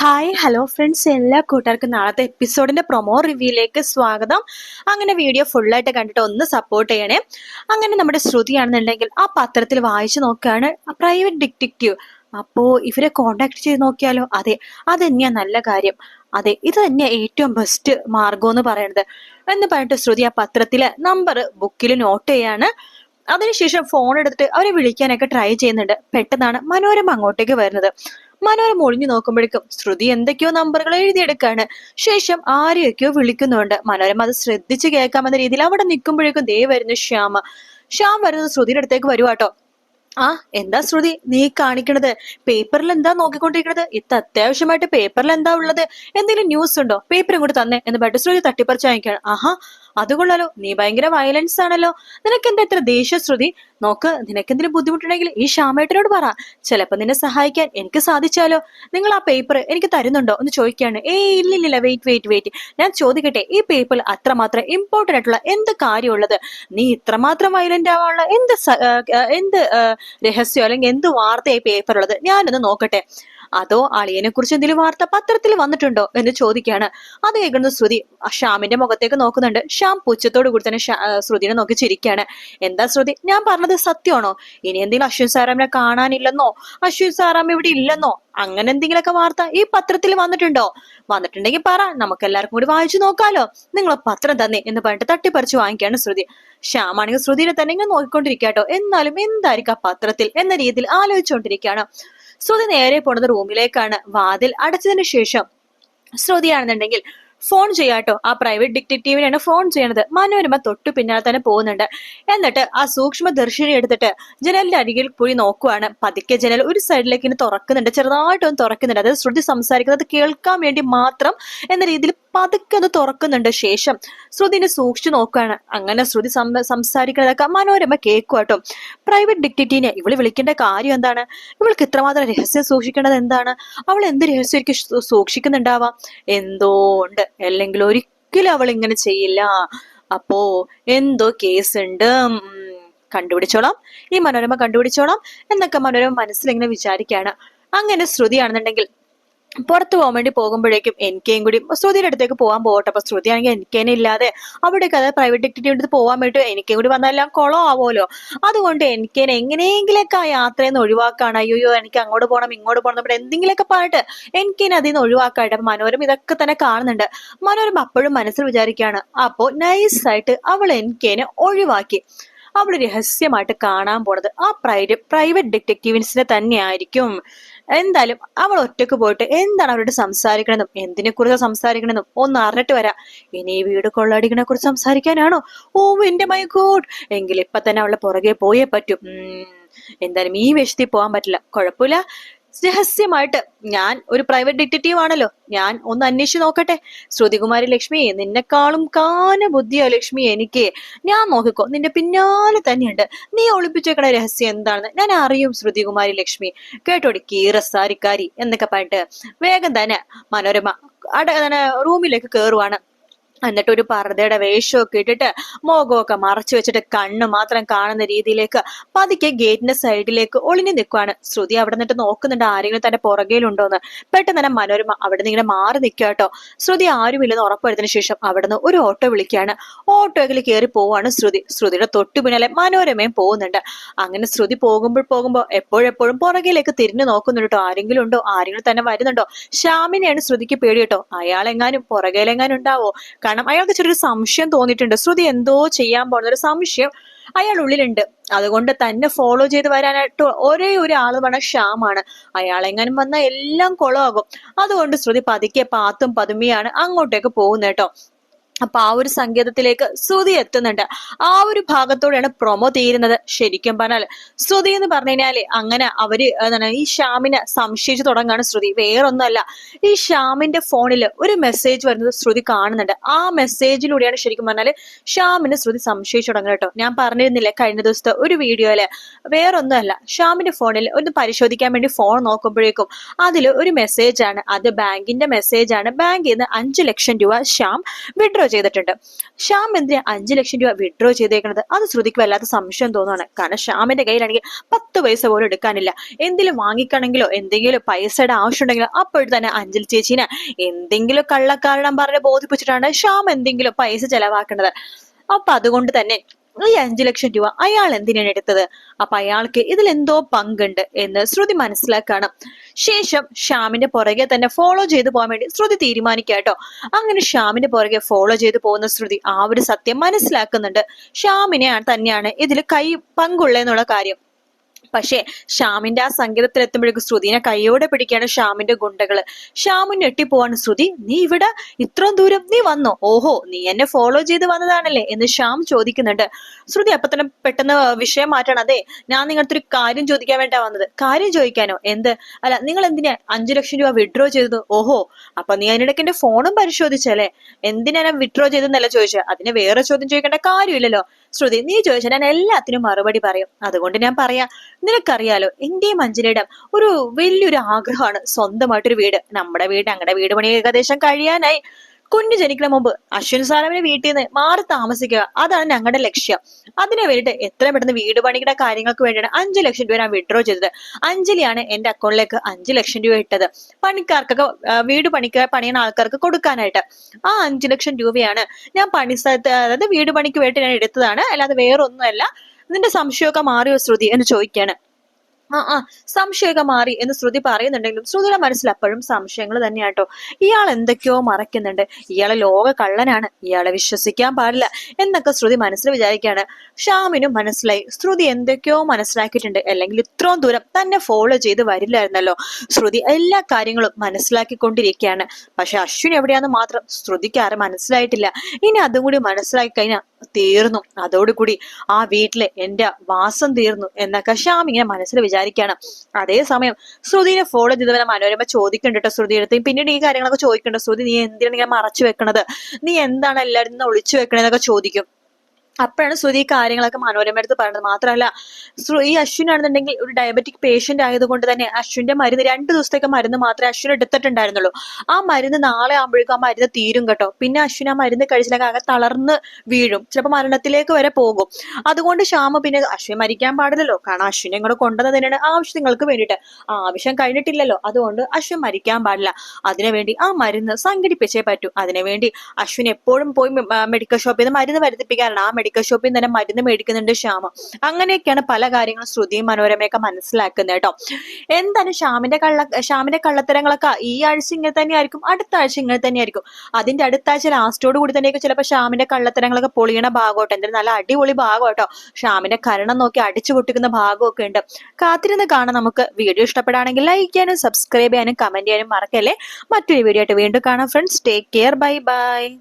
Hi hello friends എല്ലാ കൂട്ടുകാർക്കും നാളത്തെ എപ്പിസോഡിന്റെ പ്രൊമോ റിവ്യൂയിലേക്ക് സ്വാഗതം. അങ്ങനെ വീഡിയോ ഫുള്ളായിട്ട് കണ്ടിട്ട് ഒന്ന് സപ്പോർട്ട് ചെയ്യണേ. അങ്ങനെ നമ്മുടെ ശ്രുതിയാണെന്നുണ്ടെങ്കിൽ ആ പത്രത്തിൽ വായിച്ചു നോക്കുകയാണ്. പ്രൈവറ്റ് ഡിറ്റക്റ്റീവ് അപ്പോ ഇവരെ കോണ്ടാക്ട് ചെയ്ത് നോക്കിയാലോ? അതെ അത് തന്നെയാ നല്ല കാര്യം. അതെ ഇത് തന്നെയാ ഏറ്റവും ബെസ്റ്റ് മാർഗം എന്ന് പറയുന്നത്. എന്ന് പറഞ്ഞിട്ട് ശ്രുതി ആ പത്രത്തിലെ നമ്പർ ബുക്കിൽ നോട്ട് ചെയ്യാണ്. അതിനുശേഷം ഫോൺ എടുത്തിട്ട് അവരെ വിളിക്കാനൊക്കെ ട്രൈ ചെയ്യുന്നുണ്ട്. പെട്ടെന്നാണ് മനോരമ അങ്ങോട്ടേക്ക് വരുന്നത്. മനോരമ ഒളിഞ്ഞു നോക്കുമ്പോഴേക്കും ശ്രുതി എന്തൊക്കെയോ നമ്പറുകൾ എഴുതിയെടുക്കാണ്. ശേഷം ആരെയൊക്കെയോ വിളിക്കുന്നുണ്ട്. മനോരമ അത് ശ്രദ്ധിച്ചു കേൾക്കാമെന്ന രീതിയിൽ അവിടെ നിൽക്കുമ്പോഴേക്കും ദേ വരുന്നു ശ്യാമ. ശ്യാം വരുന്നത് ശ്രുതിയുടെ അടുത്തേക്ക് വരുവാട്ടോ ആ എന്താ ശ്രുതി? നീ കാണിക്കണത് പേപ്പറിൽ എന്താ നോക്കിക്കൊണ്ടിരിക്കണത്? ഇത്ര അത്യാവശ്യമായിട്ട് പേപ്പറിൽ എന്താ ഉള്ളത്? എന്തെങ്കിലും ന്യൂസ് ഉണ്ടോ? പേപ്പർ ഇങ്ങോട്ട് തന്നെ എന്ന് പറഞ്ഞിട്ട് ശ്രുതി തട്ടിപ്പറിച്ച് വാങ്ങിക്കാണ് ആഹാ അതുകൊള്ളാലോ നീ ഭയങ്കര വയലൻസ് ആണല്ലോ. നിനക്ക് എന്താ ഇത്ര ദേഷ്യ ശ്രുതി? നോക്ക് നിനക്ക് എന്തെങ്കിലും ബുദ്ധിമുട്ടുണ്ടെങ്കിൽ ഈ ശ്യാമേട്ടനോട് പറ. ചിലപ്പോ നിന്നെ സഹായിക്കാൻ എനിക്ക് സാധിച്ചാലോ. നിങ്ങൾ ആ പേപ്പർ എനിക്ക് തരുന്നുണ്ടോ എന്ന് ചോദിക്കുകയാണ്. ഏയ് ഇല്ലില്ല വെയിറ്റ് വെയിറ്റ് വെയിറ്റ് ഞാൻ ചോദിക്കട്ടെ ഈ പേപ്പറിൽ അത്രമാത്രം ഇമ്പോർട്ടന്റ് ആയിട്ടുള്ള എന്ത് കാര്യമുള്ളത്? നീ ഇത്രമാത്രം വയലന്റ് ആവാനുള്ള എന്ത് എന്ത് രഹസ്യം അല്ലെങ്കിൽ എന്ത് വാർത്തയായി പേപ്പറുള്ളത് ഞാനൊന്ന് നോക്കട്ടെ. അതോ അളിയനെ കുറിച്ച് എന്തെങ്കിലും വാർത്ത പത്രത്തിൽ വന്നിട്ടുണ്ടോ എന്ന് ചോദിക്കുകയാണ്. അത് കേൾക്കുന്ന ശ്രുതി ഷ്യാമിന്റെ മുഖത്തേക്ക് നോക്കുന്നുണ്ട്. ശ്യാം പുച്ഛത്തോടു കൂടി തന്നെ ശ്രുതിനെ നോക്കി ചിരിക്കുകയാണ്. എന്താ ശ്രുതി? ഞാൻ പറഞ്ഞത് സത്യമാണോ? ഇനി എന്തെങ്കിലും അശ്വിൻ സാറാമിനെ കാണാനില്ലെന്നോ? അശ്വിൻ സാറാം ഇവിടെ ഇല്ലെന്നോ? അങ്ങനെ എന്തെങ്കിലുമൊക്കെ വാർത്ത ഈ പത്രത്തിൽ വന്നിട്ടുണ്ടോ? വന്നിട്ടുണ്ടെങ്കിൽ പറ. നമുക്ക് എല്ലാവർക്കും കൂടി വായിച്ചു നോക്കാലോ. നിങ്ങളെ പത്രം തന്നെ എന്ന് പറഞ്ഞിട്ട് തട്ടിപ്പറിച്ച് വാങ്ങിക്കുകയാണ് ശ്രുതി. ശ്യാമാണെങ്കിൽ ശ്രുതിനെ തന്നെ ഇങ്ങനെ നോക്കിക്കൊണ്ടിരിക്കാട്ടോ എന്നാലും എന്തായിരിക്കും ആ പത്രത്തിൽ? എന്ന രീതിയിൽ ആലോചിച്ചുകൊണ്ടിരിക്കുകയാണ്. ശ്രുതി നേരെ പോണത് റൂമിലേക്കാണ് വാതിൽ അടച്ചതിന് ശേഷം ശ്രുതിയാണെന്നുണ്ടെങ്കിൽ ഫോൺ ചെയ്യാട്ടോ ആ പ്രൈവറ്റ് ഡിറ്റക്റ്റീവിനാണ് ഫോൺ ചെയ്യണത്. മനോരമ തൊട്ടു പിന്നാലെ തന്നെ പോകുന്നുണ്ട്. എന്നിട്ട് ആ സൂക്ഷ്മ ദർശിനി എടുത്തിട്ട് ജനലിന്റെ അരികിൽ പോയി നോക്കുവാണ്. പതുക്കെ ജനൽ ഒരു സൈഡിലേക്ക് ഇങ്ങനെ തുറക്കുന്നുണ്ട്. ചെറുതായിട്ടൊന്ന് തുറക്കുന്നുണ്ട്. അതായത് ശ്രുതി സംസാരിക്കുന്നത് കേൾക്കാൻ വേണ്ടി മാത്രം എന്ന രീതിയിൽ പതുക്കെ ഒന്ന് തുറക്കുന്നുണ്ട് ശേഷം ശ്രുതിനെ സൂക്ഷിച്ചു നോക്കുകയാണ് അങ്ങനെ ശ്രുതി സംസാരിക്കുന്നതൊക്കെ മനോരമ കേൾക്കുവാട്ടോ പ്രൈവറ്റ് ഡിറ്റക്റ്റീവിനെ ഇവൾ വിളിക്കേണ്ട കാര്യം എന്താണ്? ഇവൾക്ക് ഇത്രമാത്രം രഹസ്യം സൂക്ഷിക്കേണ്ടത് എന്താണ്? അവൾ എന്ത് രഹസ്യം സൂക്ഷിക്കുന്നുണ്ടാവാം? എന്തോ ഉണ്ട്. അല്ലെങ്കിൽ ഒരിക്കലും അവൾ ഇങ്ങനെ ചെയ്യില്ല. അപ്പോ എന്തോ കേസ് ഉണ്ട്. കണ്ടുപിടിച്ചോളാം. ഈ മനോരമ കണ്ടുപിടിച്ചോളാം. എന്നൊക്കെ മനോരമ മനസ്സിൽ ഇങ്ങനെ വിചാരിക്കുകയാണ് അങ്ങനെ ശ്രുതിയാണെന്നുണ്ടെങ്കിൽ പുറത്തു പോകാൻ വേണ്ടി പോകുമ്പോഴേക്കും എനിക്കേയും കൂടി ശ്രുതിയുടെ അടുത്തേക്ക് പോകാൻ പോകട്ടെ. അപ്പൊ ശ്രുതി ആണെങ്കിൽ എനിക്കേനെ ഇല്ലാതെ അവിടേക്ക് അതായത് പ്രൈവറ്റ് ഡിറ്റക്റ്റീവ് അടുത്ത് പോകാൻ വേണ്ടി എനിക്കും കൂടി വന്നെല്ലാം കുളം ആവുമല്ലോ അതുകൊണ്ട് എനിക്കേനെ എങ്ങനെയെങ്കിലൊക്കെ ആ യാത്രയിൽ നിന്ന് ഒഴിവാക്കാണ്. അയ്യോ എനിക്ക് അങ്ങോട്ട് പോകണം ഇങ്ങോട്ട് പോകണം ഇവിടെ എന്തെങ്കിലുമൊക്കെ പറഞ്ഞിട്ട് എനിക്കേനെ അതിൽ നിന്ന് ഒഴിവാക്കാട്ടെ അപ്പൊ ഇതൊക്കെ തന്നെ കാണുന്നുണ്ട്. മനോരമ അപ്പോഴും മനസ്സിൽ വിചാരിക്കുകയാണ് അപ്പോ നൈസായിട്ട് അവൾ എനിക്കേനെ ഒഴിവാക്കി. അവൾ രഹസ്യമായിട്ട് കാണാൻ പോണത് ആ പ്രൈവറ്റ് പ്രൈവറ്റ് തന്നെ തന്നെയായിരിക്കും. എന്തായാലും അവൾ ഒറ്റയ്ക്ക് പോയിട്ട് എന്താണ് അവരോട് സംസാരിക്കണമെന്നും എന്തിനെ കുറിച്ച് സംസാരിക്കണമെന്നും ഒന്ന് അറിഞ്ഞിട്ട് വരാം. ഇനി ഈ വീട് കൊള്ളടിക്കണെ കുറിച്ച് സംസാരിക്കാനാണോ? ഓ എന്റെ മൈ ഗോഡ്! എങ്കിൽ ഇപ്പൊ തന്നെ അവളുടെ പുറകെ പോയേ പറ്റും. എന്തായാലും ഈ വേഷത്തിൽ പോകാൻ പറ്റില്ല. കുഴപ്പമില്ല. രഹസ്യമായിട്ട് ഞാൻ ഒരു പ്രൈവറ്റ് ഡിറ്റക്റ്റീവ് ആണല്ലോ. ഞാൻ ഒന്ന് അന്വേഷിച്ച് നോക്കട്ടെ. ശ്രുതികുമാരി ലക്ഷ്മി നിന്നെക്കാളും കാന ബുദ്ധിയോ ലക്ഷ്മി എനിക്ക്. ഞാൻ നോക്കിക്കോ നിന്റെ പിന്നാലെ തന്നെയുണ്ട്. നീ ഒളിപ്പിച്ചേക്കണ രഹസ്യം എന്താണെന്ന് ഞാൻ അറിയും ശ്രുതികുമാരി ലക്ഷ്മി. കേട്ടോടി കീറസാരിക്കാരി എന്നൊക്കെ പറഞ്ഞിട്ട് വേഗം തന്നെ മനോരമ അട റൂമിലേക്ക് കയറുവാണ് എന്നിട്ട് ഒരു പർദ്ദയുടെ വേഷമൊക്കെ ഇട്ടിട്ട് മുഖമൊക്കെ മറച്ചു വെച്ചിട്ട് കണ്ണ് മാത്രം കാണുന്ന രീതിയിലേക്ക് പതുക്കെ ഗേറ്റിന്റെ സൈഡിലേക്ക് ഒളിഞ്ഞു നിൽക്കുവാണ്. ശ്രുതി അവിടെ നിന്നിട്ട് നോക്കുന്നുണ്ട് ആരെങ്കിലും തന്റെ പുറകിലുണ്ടോന്ന്. പെട്ടെന്ന് തന്നെ മനോരമ അവിടെ നിന്ന് ഇങ്ങനെ മാറി നിൽക്കുക കേട്ടോ. ശ്രുതി ആരുമില്ലെന്ന് ഉറപ്പുവരുത്തിന് ശേഷം അവിടെ നിന്ന് ഒരു ഓട്ടോ വിളിക്കുകയാണ്. ഓട്ടോയിൽ കയറി പോവാണ് ശ്രുതി. ശ്രുതിയുടെ തൊട്ടു പിന്നാലെ മനോരമയും പോകുന്നുണ്ട്. അങ്ങനെ ശ്രുതി പോകുമ്പോൾ പോകുമ്പോൾ എപ്പോഴെപ്പോഴും പുറകിലേക്ക് തിരിഞ്ഞു നോക്കുന്നുണ്ട് കേട്ടോ. ആരെങ്കിലും ഉണ്ടോ? ആരെങ്കിലും തന്നെ വരുന്നുണ്ടോ? ശ്യാമിനെയാണ് ശ്രുതിക്ക് പേടി കേട്ടോ. അയാളെങ്ങാനും പുറകിലെങ്ങാനും ഉണ്ടാവോ? കാരണം അയാൾക്ക് ചെറിയൊരു സംശയം തോന്നിയിട്ടുണ്ട്. ശ്രുതി എന്തോ ചെയ്യാൻ പോകുന്ന ഒരു സംശയം അയാൾ ഉള്ളിലുണ്ട് അതുകൊണ്ട് തന്നെ ഫോളോ ചെയ്ത് വരാനായിട്ട് ഒരേ ഒരു ആൾ വേണം അയാൾ എങ്ങാനും വന്നാൽ എല്ലാം കുളമാകും അതുകൊണ്ട് ശ്രുതി പതുക്കെ പാത്തും പതുമിയാണ് അങ്ങോട്ടേക്ക് പോകുന്നത് കേട്ടോ. അപ്പൊ ആ ഒരു സങ്കേതത്തിലേക്ക് ശ്രുതി എത്തുന്നുണ്ട്. ആ ഒരു ഭാഗത്തോടെയാണ് പ്രൊമോ തീരുന്നത് ശരിക്കും പറഞ്ഞാൽ ശ്രുതി എന്ന് പറഞ്ഞു കഴിഞ്ഞാൽ അങ്ങനെ അവർ എന്താണ് ഈ ശ്യാമിനെ സംശയിച്ചു തുടങ്ങാണ് ശ്രുതി. വേറൊന്നുമല്ല ഈ ശ്യാമിന്റെ ഫോണിൽ ഒരു മെസ്സേജ് വരുന്നത് ശ്രുതി കാണുന്നുണ്ട്. ആ മെസ്സേജിലൂടെയാണ് ശരിക്കും പറഞ്ഞാൽ ശ്യാമിന് ശ്രുതി സംശയിച്ചു തുടങ്ങുന്നത് കേട്ടോ. ഞാൻ പറഞ്ഞിരുന്നില്ലേ കഴിഞ്ഞ ദിവസത്തെ ഒരു വീഡിയോയിൽ? വേറൊന്നുമല്ല ശ്യാമിന്റെ ഫോണിൽ ഒന്ന് പരിശോധിക്കാൻ വേണ്ടി ഫോൺ നോക്കുമ്പോഴേക്കും അതിൽ ഒരു മെസ്സേജ് ആണ്. അത് ബാങ്കിന്റെ മെസ്സേജ് ആണ്. ബാങ്കിൽ നിന്ന് അഞ്ചു ലക്ഷം രൂപ ശ്യാം വിഡ്രോ ചെയ്തിട്ടുണ്ട്. ശ്യാം എന്തിനാ അഞ്ചു ലക്ഷം രൂപ വിഡ്രോ ചെയ്തേക്കുന്നത് അത് ശ്രുതിക്ക് വല്ലാത്ത സംശയം തോന്നുകയാണ് കാരണം ശ്യാമിന്റെ കയ്യിലാണെങ്കിൽ പത്ത് പൈസ പോലും എടുക്കാനില്ല. എന്തെങ്കിലും വാങ്ങിക്കണമെങ്കിലോ എന്തെങ്കിലും പൈസയുടെ ആവശ്യമുണ്ടെങ്കിലോ അപ്പോഴും തന്നെ അഞ്ചൽ ചേച്ചീനെ എന്തെങ്കിലും കള്ളക്കാരണം പറഞ്ഞ് ബോധിപ്പിച്ചിട്ടാണ് ശ്യാം എന്തെങ്കിലും പൈസ ചെലവാക്കുന്നത് അപ്പൊ അതുകൊണ്ട് തന്നെ ഈ അഞ്ചു ലക്ഷം രൂപ അയാൾ എന്തിനാണ് എടുത്തത്? അപ്പൊ അയാൾക്ക് ഇതിൽ എന്തോ പങ്കുണ്ട് എന്ന് ശ്രുതി മനസ്സിലാക്കാണ്. ശേഷം ശ്യാമിന്റെ പുറകെ തന്നെ ഫോളോ ചെയ്തു പോകാൻ വേണ്ടി ശ്രുതി തീരുമാനിക്കുക കേട്ടോ. അങ്ങനെ ശ്യാമിന്റെ പുറകെ ഫോളോ ചെയ്തു പോകുന്ന ശ്രുതി ആ ഒരു സത്യം മനസ്സിലാക്കുന്നുണ്ട്. ശ്യാമിനെ തന്നെയാണ് ഇതിൽ കൈ പങ്കുള്ളതെന്നുള്ള കാര്യം. പക്ഷേ ശ്യാമിന്റെ ആ സംഗീതത്തിൽ എത്തുമ്പോഴേക്കും ശ്രുതിനെ കൈയോടെ പിടിക്കുകയാണ് ശ്യാമിന്റെ ഗുണ്ടകൾ. ശ്യാമു ഞെട്ടിപ്പോവാണ് ശ്രുതി നീ ഇവിടെ? ഇത്രയും ദൂരം നീ വന്നോ? ഓഹോ നീ എന്നെ ഫോളോ ചെയ്ത് വന്നതാണല്ലേ? എന്ന് ശ്യാം ചോദിക്കുന്നുണ്ട്. ശ്രുതി അപ്പൊ തന്നെ പെട്ടെന്ന് വിഷയം മാറ്റണം. അതെ ഞാൻ നിങ്ങളുടെ ഒരു കാര്യം ചോദിക്കാൻ വേണ്ടാ വന്നത്. കാര്യം ചോദിക്കാനോ? എന്ത്? അല്ല നിങ്ങൾ എന്തിനാ അഞ്ചു ലക്ഷം രൂപ വിഡ്രോ ചെയ്തത്? ഓഹോ അപ്പൊ നീ അതിനിടയ്ക്ക് എന്റെ ഫോണും പരിശോധിച്ചല്ലേ? എന്തിനാ ഞാൻ വിഡ്രോ ചെയ്തെന്നല്ല ചോദിച്ചത് അതിന് വേറെ ചോദ്യം ചോദിക്കേണ്ട കാര്യമില്ലല്ലോ. ശ്രുതി നീ ചോദിച്ചാൽ ഞാൻ എല്ലാത്തിനും മറുപടി പറയും. അതുകൊണ്ട് ഞാൻ പറയാം നിനക്കറിയാലോ എന്റെയും അഞ്ജലിയുടെ ഒരു വലിയൊരു ആഗ്രഹമാണ് സ്വന്തമായിട്ടൊരു വീട്. നമ്മുടെ വീട് ഞങ്ങളുടെ വീട് പണി ഏകദേശം കഴിയാനായി. കുഞ്ഞു ജനിക്കുന്ന മുമ്പ് അശ്വിൻ സാറാമിനെ വീട്ടിൽ നിന്ന് മാറി താമസിക്കുക. അതാണ് ഞങ്ങളുടെ ലക്ഷ്യം. അതിനു വേണ്ടിയിട്ട് എത്രയും പെട്ടെന്ന് വീട് പണിയുടെ കാര്യങ്ങൾക്ക് വേണ്ടിയാണ് അഞ്ചു ലക്ഷം രൂപ ഞാൻ വിഡ്രോ ചെയ്തത്. അഞ്ജലിയാണ് എന്റെ അക്കൗണ്ടിലേക്ക് അഞ്ചു ലക്ഷം രൂപ ഇട്ടത്. പണിക്കാർക്കൊക്കെ വീട് പണിക്ക പണിയുന്ന ആൾക്കാർക്ക് കൊടുക്കാനായിട്ട്. ആ അഞ്ചു ലക്ഷം രൂപയാണ് ഞാൻ പണി സ്ഥലത്ത് അതായത് വീട് പണിക്ക് വേണ്ടി ഞാൻ എടുത്തതാണ്. അല്ലാതെ വേറെ ഒന്നുമല്ല നിന്റെ സംശയമൊക്കെ മാറിയോ ശ്രുതി എന്ന് ചോദിക്കാണ്. ആ ആ സംശയമൊക്കെ മാറി എന്ന് ശ്രുതി പറയുന്നുണ്ടെങ്കിലും ശ്രുതിയുടെ മനസ്സിൽ അപ്പോഴും സംശയങ്ങൾ തന്നെയാട്ടോ. ഇയാൾ എന്തൊക്കെയോ മറയ്ക്കുന്നുണ്ട് ഇയാളെ ലോക കള്ളനാണ് ഇയാളെ വിശ്വസിക്കാൻ പാടില്ല എന്നൊക്കെ ശ്രുതി മനസ്സിൽ വിചാരിക്കുകയാണ്. ഷാമിനും മനസ്സിലായി. ശ്രുതി എന്തൊക്കെയോ മനസ്സിലാക്കിയിട്ടുണ്ട്. അല്ലെങ്കിൽ ഇത്രയും ദൂരം തന്നെ ഫോളോ ചെയ്ത് വരില്ലായിരുന്നല്ലോ. ശ്രുതി എല്ലാ കാര്യങ്ങളും മനസ്സിലാക്കിക്കൊണ്ടിരിക്കുകയാണ്. പക്ഷെ അശ്വിൻ എവിടെയാന്ന് മാത്രം ശ്രുതിക്ക് ആരും മനസ്സിലായിട്ടില്ല. ഇനി അതും കൂടി മനസ്സിലാക്കി കഴിഞ്ഞാൽ തീർന്നു. അതോടുകൂടി ആ വീട്ടിലെ എന്റെ വാസം തീർന്നു എന്നൊക്കെ ശ്യാം ഇങ്ങനെ മനസ്സിൽ വിചാരിക്കുകയാണ് അതേസമയം ശ്രുതിനെ ഫോളോ ചെയ്തവനെ മനോരമ ചോദിക്കുന്നുണ്ട് കേട്ടോ ശ്രുതി അടുത്ത്. പിന്നീട് ഈ കാര്യങ്ങളൊക്കെ ചോദിക്കുന്നുണ്ട് ശ്രുതി നീ എന്തിനാണ് ഇങ്ങനെ മറച്ചു വെക്കണത്? നീ എന്താണ് എല്ലാവരും ഒളിച്ചു വെക്കണതെന്നൊക്കെ ചോദിക്കും. അപ്പോഴാണ് ശ്രുതി കാര്യങ്ങളൊക്കെ മനോരമ എടുത്ത് പറയുന്നത് മാത്രമല്ല ഈ അശ്വിൻ ആണെന്നുണ്ടെങ്കിൽ ഒരു ഡയബറ്റിക് പേഷ്യന്റ് ആയതുകൊണ്ട് തന്നെ അശ്വിന്റെ മരുന്ന് രണ്ട് ദിവസത്തേക്ക് മരുന്ന് മാത്രമേ അശ്വിൻ എടുത്തിട്ടുണ്ടായിരുന്നുള്ളൂ. ആ മരുന്ന് നാളെ ആകുമ്പോഴേക്കും ആ മരുന്ന് തീരും കേട്ടോ. പിന്നെ അശ്വിൻ ആ മരുന്ന് കഴിച്ചില്ലെങ്കിൽ ആകെ തളർന്ന് വീഴും. ചിലപ്പോൾ മരണത്തിലേക്ക് വരെ പോകും. അതുകൊണ്ട് ശ്യാമ പിന്നെ അശ്വിൻ മരിക്കാൻ പാടില്ലല്ലോ. കാരണം അശ്വിനെ ഇങ്ങോട്ട് കൊണ്ടുവന്നത് തന്നെയാണ് ആവശ്യങ്ങൾക്ക് വേണ്ടിയിട്ട്. ആവശ്യം കഴിഞ്ഞിട്ടില്ലല്ലോ. അതുകൊണ്ട് അശ്വിൻ മരിക്കാൻ പാടില്ല. അതിനുവേണ്ടി ആ മരുന്ന് സംഘടിപ്പിച്ചേ പറ്റൂ. അതിനുവേണ്ടി അശ്വിൻ എപ്പോഴും പോയി മെഡിക്കൽ ഷോപ്പിൽ നിന്ന് മരുന്ന് വരുത്തിപ്പിക്കാറുണ്ട് ആ മെഡിക്കൽ ഷോപ്പിൽ നിന്ന് തന്നെ മരുന്ന് മേടിക്കുന്നുണ്ട് ശ്യാമ. അങ്ങനെയൊക്കെയാണ് പല കാര്യങ്ങളും ശ്രുതിയും മനോരമയൊക്കെ മനസ്സിലാക്കുന്നത് കേട്ടോ. എന്താണ് ശ്യാമിന്റെ കള്ള ശ്യാമിന്റെ കള്ളത്തരങ്ങളൊക്കെ ഈ ആഴ്ച ഇങ്ങനെ തന്നെയായിരിക്കും അടുത്ത ആഴ്ച ഇങ്ങനെ തന്നെയായിരിക്കും? അതിന്റെ അടുത്ത ആഴ്ച ലാസ്റ്റോട് കൂടി തന്നെയൊക്കെ ചിലപ്പോൾ ശ്യാമിന്റെ കള്ളത്തരങ്ങളൊക്കെ പൊളിയണ ഭാഗമായിട്ട് എന്തായാലും നല്ല അടിപൊളി ഭാഗം കേട്ടോ. ശ്യാമിന്റെ കരണം നോക്കി അടിച്ചു പൊട്ടിക്കുന്ന ഭാഗമൊക്കെ ഉണ്ട്. കാത്തിരുന്ന് കാണാൻ നമുക്ക്. വീഡിയോ ഇഷ്ടപ്പെടുകയാണെങ്കിൽ ലൈക്ക് ചെയ്യാനും സബ്സ്ക്രൈബ് ചെയ്യാനും കമന്റ് ചെയ്യാനും മറക്കല്ലേ? മറ്റൊരു വീഡിയോ ആയിട്ട് വീണ്ടും കാണാം friends take care bye bye